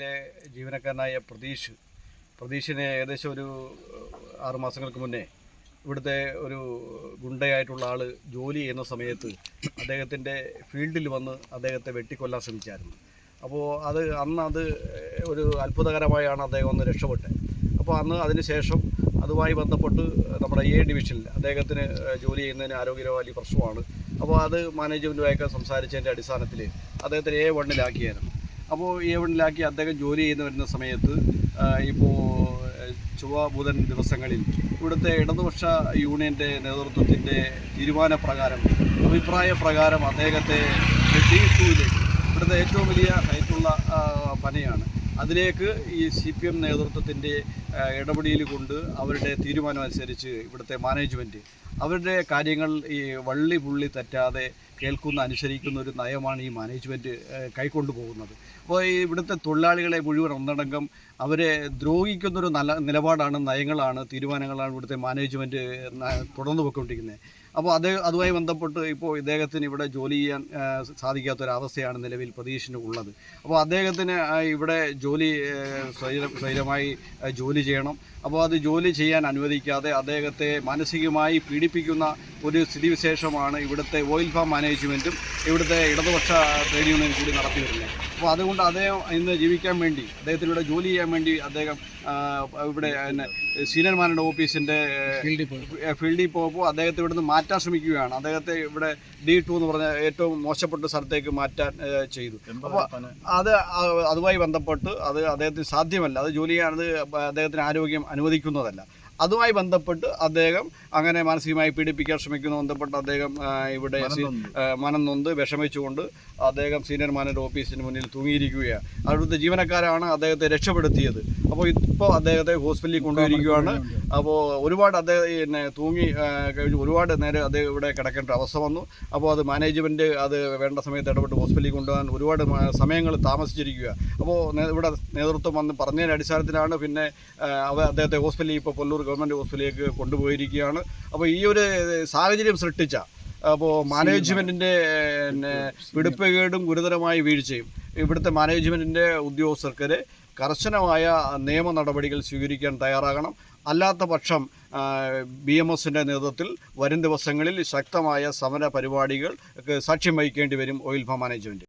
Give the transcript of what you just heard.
ലെ ജീവനക്കാരനായ പ്രതീഷ്. പ്രതീഷിനെ ഏകദേശം ഒരു ആറു മാസങ്ങൾക്ക് മുന്നേ ഇവിടുത്തെ ഒരു ഗുണ്ടയായിട്ടുള്ള ആൾ ജോലി ചെയ്യുന്ന സമയത്ത് അദ്ദേഹത്തിന്റെ ഫീൽഡിൽ വന്ന് അദ്ദേഹത്തെ വെട്ടിക്കൊല്ലാൻ ശ്രമിച്ചായിരുന്നു. അപ്പോൾ അത് അന്ന് അത് ഒരു അത്ഭുതകരമായാണ് അദ്ദേഹം ഒന്ന് രക്ഷപ്പെട്ടത് അപ്പോൾ അന്ന് അതിന് ശേഷം അതുമായി ബന്ധപ്പെട്ട് നമ്മുടെ എ ഡിവിഷനിൽ അദ്ദേഹത്തിന് ജോലി ചെയ്യുന്നതിന് ആരോഗ്യപരമായ പ്രശ്നമാണ്. അപ്പോൾ അത് മാനേജ്മെന്റുമായൊക്കെ സംസാരിച്ചതിന്റെ അടിസ്ഥാനത്തിൽ അദ്ദേഹത്തിന് എ വണ്ണിലാക്കിയായിരുന്നു. അപ്പോൾ ഏവണിലാക്കി അദ്ദേഹം ജോലി ചെയ്യുന്ന വരുന്ന സമയത്ത് ഇപ്പോൾ ചൊവ്വ ബുധൻ ദിവസങ്ങളിൽ ഇവിടുത്തെ ഇടതുപക്ഷ യൂണിയന്റെ നേതൃത്വത്തിന്റെ തീരുമാനപ്രകാരം അഭിപ്രായ പ്രകാരം അദ്ദേഹത്തെ ഇവിടുത്തെ ഏറ്റവും വലിയ ഹൈറ്റുള്ള പനയാണ് അതിലേക്ക് ഈ സി പി എം നേതൃത്വത്തിന്റെ ഇടപെടൽ കൊണ്ട് അവരുടെ തീരുമാനം അനുസരിച്ച് ഇവിടുത്തെ മാനേജ്മെന്റ് അവരുടെ കാര്യങ്ങൾ ഈ വള്ളി പുള്ളി തെറ്റാതെ കേൾക്കുന്ന അനുസരിക്കുന്ന ഒരു നയമാണ് ഈ മാനേജ്മെന്റ് കൈക്കൊണ്ടു പോകുന്നത്. അപ്പോൾ ഈ ഇവിടുത്തെ തൊഴിലാളികളെ മുഴുവൻ ഒന്നടങ്കം അവരെ ദ്രോഹിക്കുന്നൊരു നല്ല നിലപാടാണ് നയങ്ങളാണ് തീരുമാനങ്ങളാണ് ഇവിടുത്തെ മാനേജ്മെന്റ് തുടർന്നു പോയിക്കൊണ്ടിരിക്കുന്നത്. അപ്പോൾ അത് അതുമായി ബന്ധപ്പെട്ട് ഇപ്പോൾ ഇദ്ദേഹത്തിന് ഇവിടെ ജോലി ചെയ്യാൻ സാധിക്കാത്തൊരവസ്ഥയാണ് നിലവിൽ പ്രതീക്ഷിന് ഉള്ളത് അപ്പോൾ അദ്ദേഹത്തിന് ഇവിടെ ജോലി സ്വൈരമായി ജോലി ചെയ്യണം. അപ്പോൾ അത് ജോലി ചെയ്യാൻ അനുവദിക്കാതെ അദ്ദേഹത്തെ മാനസികമായി പീഡിപ്പിക്കുന്ന ഒരു സ്ഥിതിവിശേഷമാണ് ഇവിടുത്തെ ഓയിൽ ഫാം മാനേജ്മെന്റും ഇവിടുത്തെ ഇടതുപക്ഷ ട്രേഡ് യൂണിയൻ കൂടി നടത്തി വരുന്നത് അപ്പോൾ അതുകൊണ്ട് അദ്ദേഹം ഇന്ന് ജീവിക്കാൻ വേണ്ടി അദ്ദേഹത്തിലൂടെ ഇവിടെ ജോലി ചെയ്യാൻ വേണ്ടി അദ്ദേഹം ഇവിടെ പിന്നെ സീനിയർമാരുടെ ഓഫീസിന്റെ ഫീൽഡിൽ പോകുമ്പോൾ അദ്ദേഹത്തെ ഇവിടുന്ന് മാറ്റാൻ ശ്രമിക്കുകയാണ്. അദ്ദേഹത്തെ ഇവിടെ ഡി ടു എന്ന് പറഞ്ഞ ഏറ്റവും മോശപ്പെട്ട സ്ഥലത്തേക്ക് മാറ്റാൻ ചെയ്തു. അപ്പോൾ അത് അതുമായി ബന്ധപ്പെട്ട് അത് അദ്ദേഹത്തിന് സാധ്യമല്ല. അത് ജോലി ചെയ്യാനത് അദ്ദേഹത്തിന് ആരോഗ്യം അനുവദിക്കുന്നതല്ല. അതുമായി ബന്ധപ്പെട്ട് അദ്ദേഹം അങ്ങനെ മാനസികമായി പീഡിപ്പിക്കാൻ ശ്രമിക്കുന്ന. ബന്ധപ്പെട്ട് അദ്ദേഹം ഇവിടെ മനം നൊന്ത്. വിഷമിച്ചുകൊണ്ട് അദ്ദേഹം സീനിയർ മാനേജർ ഓഫീസിന് മുന്നിൽ തൂങ്ങിയിരിക്കുകയാണ് അവിടുത്തെ ജീവനക്കാരാണ് അദ്ദേഹത്തെ രക്ഷപ്പെടുത്തിയത്. അപ്പോൾ ഇപ്പോൾ അദ്ദേഹത്തെ ഹോസ്പിറ്റലിൽ കൊണ്ടുപോയിരിക്കുകയാണ് അപ്പോൾ ഒരുപാട് അദ്ദേഹം പിന്നെ തൂങ്ങി കഴിഞ്ഞ് ഒരുപാട് നേരം അദ്ദേഹം ഇവിടെ കിടക്കേണ്ട അവസ്ഥ വന്നു. അപ്പോൾ അത് മാനേജ്മെന്റ് അത് വേണ്ട സമയത്ത് ഇടപെട്ട് ഹോസ്പിറ്റലിൽ കൊണ്ടുപോകാൻ ഒരുപാട് സമയങ്ങൾ താമസിച്ചിരിക്കുക അപ്പോൾ ഇവിടെ നേതൃത്വം വന്ന് പറഞ്ഞതിന്റെ അടിസ്ഥാനത്തിലാണ് പിന്നെ അവ അദ്ദേഹത്തെ ഹോസ്പിറ്റലിൽ ഇപ്പോൾ കൊല്ലൂർ ഗവൺമെന്റ് ഹോസ്പിറ്റലിലേക്ക് കൊണ്ടുപോയിരിക്കുകയാണ്. അപ്പോൾ ഈ ഒരു സാഹചര്യം സൃഷ്ടിച്ച അപ്പോൾ മാനേജ്മെന്റിന്റെ പിന്നെ പിടിപ്പുകേടും ഗുരുതരമായ വീഴ്ചയും. ഇവിടുത്തെ മാനേജ്മെന്റിന്റെ ഉദ്യോഗസ്ഥർക്ക് കർശനമായ നിയമ നടപടികൾ സ്വീകരിക്കാൻ തയ്യാറാകണം. അല്ലാത്ത പക്ഷം ബി എം എസിന്റെ നേതൃത്വത്തിൽ വരും ദിവസങ്ങളിൽ ശക്തമായ സമര പരിപാടികൾ സാക്ഷ്യം വഹിക്കേണ്ടി വരും ഓയിൽ ഫാം മാനേജ്മെന്റ്